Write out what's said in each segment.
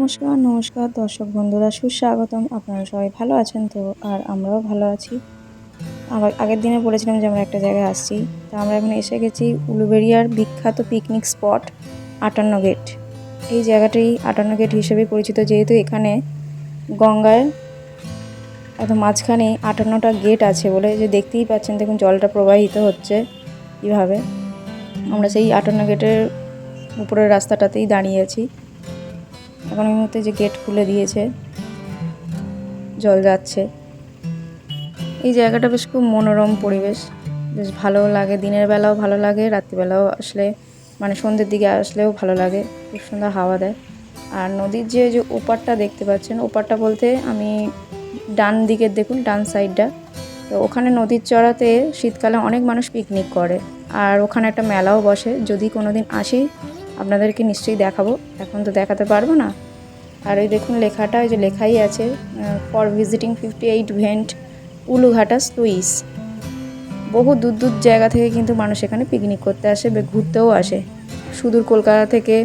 নমস্কার নমস্কার দর্শক বন্ধুরা, সুস্বাগতম। আপনারা সবাই ভালো আছেন তো? আর আমরাও ভালো আছি। আবার আগের দিনে বলেছিলাম যে আমরা একটা জায়গায় আসছি। তা আমরা এখন এসে গেছি উলুবেরিয়ার বিখ্যাত পিকনিক স্পট আটান্ন গেট এই জায়গাটি আটান্ন গেট হিসেবে পরিচিত, যেহেতু এখানে গঙ্গার একদম মাঝখানে আটান্নটা গেট আছে বলে যে দেখতেই পাচ্ছেন, দেখুন জলটা প্রবাহিত হচ্ছে কীভাবে। আমরা সেই আটান্ন গেটের উপরের রাস্তাটাতেই দাঁড়িয়ে আছি। এখন এই মুহূর্তে যে গেট খুলে দিয়েছে, জল যাচ্ছে। এই জায়গাটা বেশ খুব মনোরম পরিবেশ। বেশ ভালো লাগে, দিনের বেলাও ভালো লাগে, রাত্রিবেলাও আসলে মানে সন্ধ্যের দিকে আসলেও ভালো লাগে, খুব সুন্দর হাওয়া দেয়। আর নদীর যে যে ওপারটা দেখতে পাচ্ছেন, ওপারটা বলতে আমি ডান দিকের দেখুন, ডান সাইডটা। তো ওখানে নদীর চড়াতে শীতকালে অনেক মানুষ পিকনিক করে। আর ওখানে একটা মেলাও বসে, যদি কোনো দিন আসি আপনাদেরকে নিশ্চয়ই দেখাবো। এখন তো দেখাতে পারব না। আর ওই দেখুন লেখাটা ওই যে লেখাই আছে ফর ভিজিটিং ফিফটি এইট ভেন্ট উলুঘাটা, সুইস। বহু দূর দূর জায়গা থেকে কিন্তু মানুষ এখানে পিকনিক করতে আসে ঘুরতেও আসে। সুদূর কলকাতা থেকে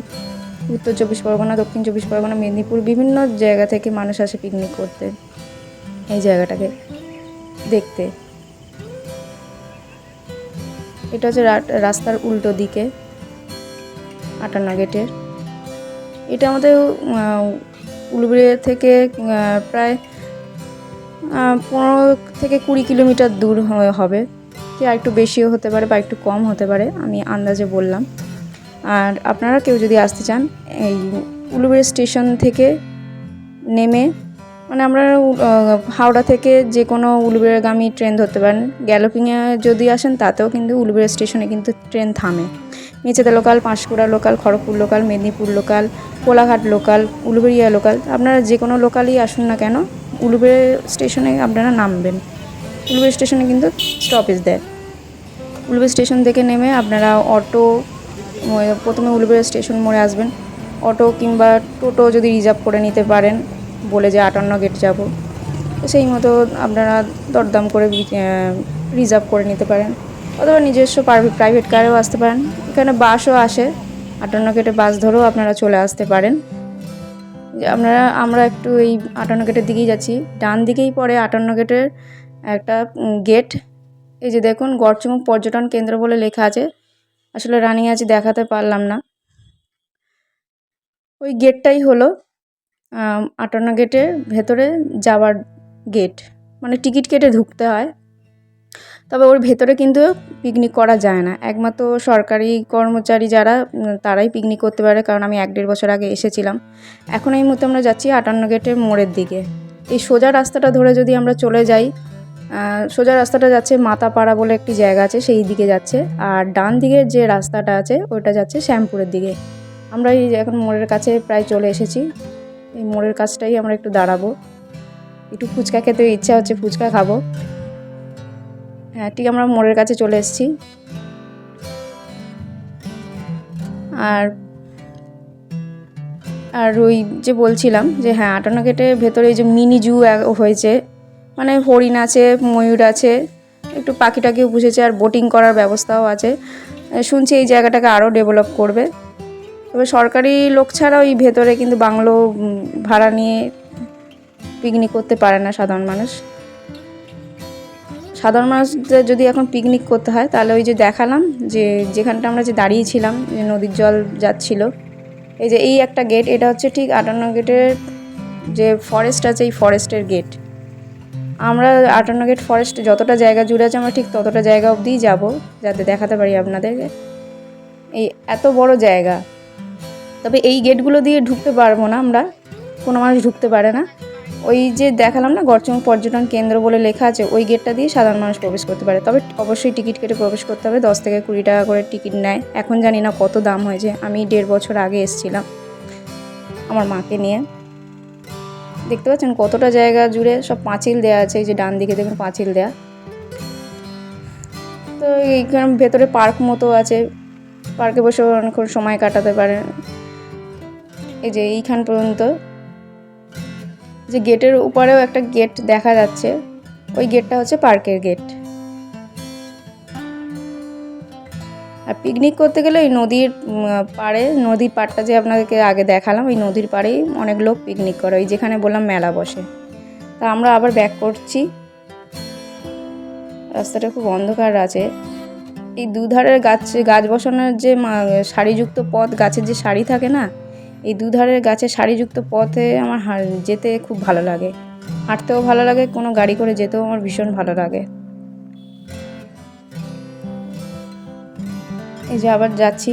উত্তর চব্বিশ পরগনা, দক্ষিণ চব্বিশ পরগনা, মেদিনীপুর, বিভিন্ন জায়গা থেকে মানুষ আসে পিকনিক করতে। এই জায়গাটাকে দেখতে। এটা হচ্ছে রাস্তার উল্টো দিকে। আটান্ন গেটের এটা আমাদের উলুবেড়িয়া থেকে প্রায় পনেরো থেকে কুড়ি কিলোমিটার দূর হবে। কি আর একটু বেশিও হতে পারে বা একটু কম হতে পারে, আমি আন্দাজে বললাম। আর আপনারা কেউ যদি আসতে চান, এই উলুবেড়ি স্টেশন থেকে নেমে মানে আমরা হাওড়া থেকে যে কোনো উলুবেড়াগামী ট্রেন ধরতে পারেন। গ্যালোপিংয়ে যদি আসেন, তাতেও কিন্তু উলুবেড়া স্টেশনে কিন্তু ট্রেন থামে। Mecheda local, Panskura local, Kharagpur local, Medinipur local, Kolaghat local, Uluberia local, আপনারা যে কোনো লোকালই আসুন না কেন, উলুবেড়ে স্টেশনে আপনারা নামবেন। উলুবেড়ি স্টেশনে কিন্তু স্টপেজ দেয়। উলুবেড়ি স্টেশন থেকে নেমে আপনারা অটো, প্রথমে উলুবেড়ি স্টেশন মোড়ে আসবেন। অটো কিংবা টোটো যদি রিজার্ভ করে নিতে পারেন বলে যে আটান্ন গেট যাব। সেই মতো আপনারা দরদাম করে রিজার্ভ করে নিতে পারেন। অথবা নিজস্ব প্রাইভেট কারেও আসতে পারেন। এখানে বাসও আসে। আটান্ন গেটে বাস ধরেও আপনারা চলে আসতে পারেন। আপনারা, আমরা একটু এই আটান্ন গেটের দিকেই যাচ্ছি। ডান দিকেই পড়ে আটান্ন গেটের একটা গেট এই যে দেখুন, গড়চুমুক পর্যটন কেন্দ্র বলে লেখা আছে। আসলে রানিং আছে, দেখাতে পারলাম না। ওই গেটটাই হলো আম, আটান্ন গেটের ভেতরে যাওয়ার গেট মানে টিকিট কেটে ঢুকতে হয়। তবে ওর ভেতরে কিন্তু পিকনিক করা যায় না। একমাত্র সরকারি কর্মচারী যারা তারাই পিকনিক করতে পারে কারণ আমি এক দেড় বছর আগে এসেছিলাম। এখন এই মুহূর্তে আমরা যাচ্ছি আটান্ন গেটের মোড়ের দিকে। এই সোজা রাস্তাটা ধরে যদি আমরা চলে যাই সোজা রাস্তাটা যাচ্ছে মাতাপাড়া বলে একটি জায়গা আছে সেই দিকে যাচ্ছে। আর ডান দিকের যে রাস্তাটা আছে ওটা যাচ্ছে শ্যামপুরের দিকে। আমরা এই এখন মোড়ের কাছে প্রায় চলে এসেছি। এই মোড়ের কাছটাই আমরা একটু দাঁড়াবো। একটু ফুচকা খেতে ইচ্ছা হচ্ছে, ফুচকা খাব। হ্যাঁ ঠিক আমরা মোড়ের কাছে চলে এসেছি। আর আর ওই যে বলছিলাম যে হ্যাঁ আটান্ন গেটের ভেতরে যে মিনি জু হয়েছে মানে হরিণ আছে, ময়ূর আছে, একটু পাখি টাকিও পুষেছে আর বোটিং করার ব্যবস্থাও আছে। শুনছি এই জায়গাটাকে আরও ডেভেলপ করবে। তবে সরকারি লোক ছাড়াও এই ভেতরে কিন্তু বাংলো ভাড়া নিয়ে পিকনিক করতে পারে না সাধারণ মানুষ। সাধারণ মানুষদের যদি এখন পিকনিক করতে হয়, তাহলে ওই যে দেখালাম যে যেখানটা আমরা যে দাঁড়িয়েছিলাম, যে নদীর জল যাচ্ছিল, এই যে এই একটা গেট এটা হচ্ছে ঠিক আটান্ন গেটের যে ফরেস্ট আছে, এই ফরেস্টের গেট আমরা আটান্ন গেট ফরেস্ট যতটা জায়গা জুড়ে আছে, আমরা ঠিক ততটা জায়গা অবধিই যাব, যাতে দেখাতে পারি আপনাদেরকে। এই এত বড় জায়গা। তবে এই গেটগুলো দিয়ে ঢুকতে পারব না আমরা। কোনো মানুষ ঢুকতে পারে না। ওই যে দেখালাম না গড়চুম পর্যটন কেন্দ্র বলে লেখা আছে, ওই গেটটা দিয়ে সাধারণ মানুষ প্রবেশ করতে পারে। তবে অবশ্যই টিকিট কেটে প্রবেশ করতে হবে। দশ থেকে কুড়ি টাকা করে টিকিট নেয়। এখন জানি না কত দাম হয়েছে। আমি দেড় বছর আগে এসেছিলাম আমার মাকে নিয়ে। দেখতে পাচ্ছেন কতটা জায়গা জুড়ে সব পাঁচিল দেওয়া আছে। এই যে ডান দিকে দেখুন পাঁচিল দেওয়া তো এইখানে ভেতরে পার্ক মতো আছে। পার্কে বসে অনেকক্ষণ সময় কাটাতে পারেন। এই যে এইখান পর্যন্ত। যে গেটের উপরেও একটা গেট দেখা যাচ্ছে। ওই গেটটা হচ্ছে পার্কের গেট। আর পিকনিক করতে গেলে ওই নদীর পাড়ে, নদীর পাড়টা যে আপনাদেরকে আগে দেখালাম, ওই নদীর পাড়েই অনেক লোক পিকনিক করে। ওই যেখানে বললাম মেলা বসে। তা আমরা আবার ব্যাক করছি। রাস্তাটা খুব অন্ধকার আছে। এই দুধারের গাছ গাছ বসানোর যে সারিযুক্ত পথ, গাছের যে সারি থাকে না এই দুধারের গাছে সারিযুক্ত পথে আমার যেতে খুব ভালো লাগে। হাঁটতেও ভালো লাগে, কোনো গাড়ি করে যেতেও আমার ভীষণ ভালো লাগে। এই যে আবার যাচ্ছি।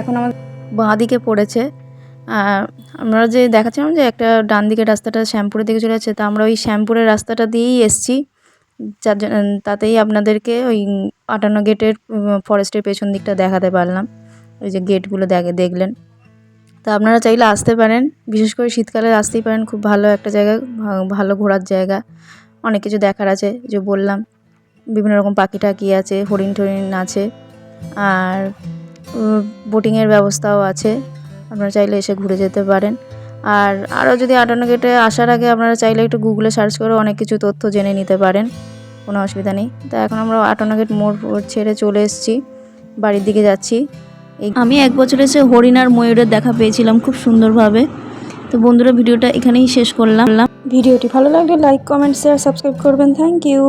এখন আমার বাঁ দিকে পড়েছে। আমরা যে দেখাচ্ছিলাম যে একটা ডান দিকের রাস্তাটা শ্যামপুরের দিকে চলে যাচ্ছে, তা আমরা ওই শ্যামপুরের রাস্তাটা দিয়েই এসছি। যার তাতেই আপনাদেরকে ওই আটান্ন গেটের ফরেস্টের পেছন দিকটা দেখাতে পারলাম। ওই যে গেটগুলো দেখে দেখলেন। তা আপনারা চাইলে আসতে পারেন। বিশেষ করে শীতকালে আসতেই পারেন, খুব ভালো একটা জায়গা ভালো ঘোরার জায়গা। অনেক কিছু দেখার আছে যে বললাম। বিভিন্ন রকম পাখি টাকি আছে, হরিণ টরিণ আছে, আর বোটিংয়ের ব্যবস্থাও আছে। আপনারা চাইলে এসে ঘুরে যেতে পারেন। আর আরও যদি আটান্ন গেটে আসার আগে আপনারা চাইলে একটু গুগলে সার্চ করে অনেক কিছু তথ্য জেনে নিতে পারেন। কোনো অসুবিধা নেই। তা এখন আমরা আটান্ন গেট মোড় ছেড়ে চলে এসেছি, বাড়ির দিকে যাচ্ছি। আমি এক বছর সে হরিণ আর ময়ূরের দেখা পেয়েছিলাম খুব সুন্দরভাবে। তো বন্ধুরা, ভিডিওটা এখানেই শেষ করলাম। ভিডিওটি ভালো লাগলে লাইক কমেন্ট শেয়ার সাবস্ক্রাইব করবেন। Thank you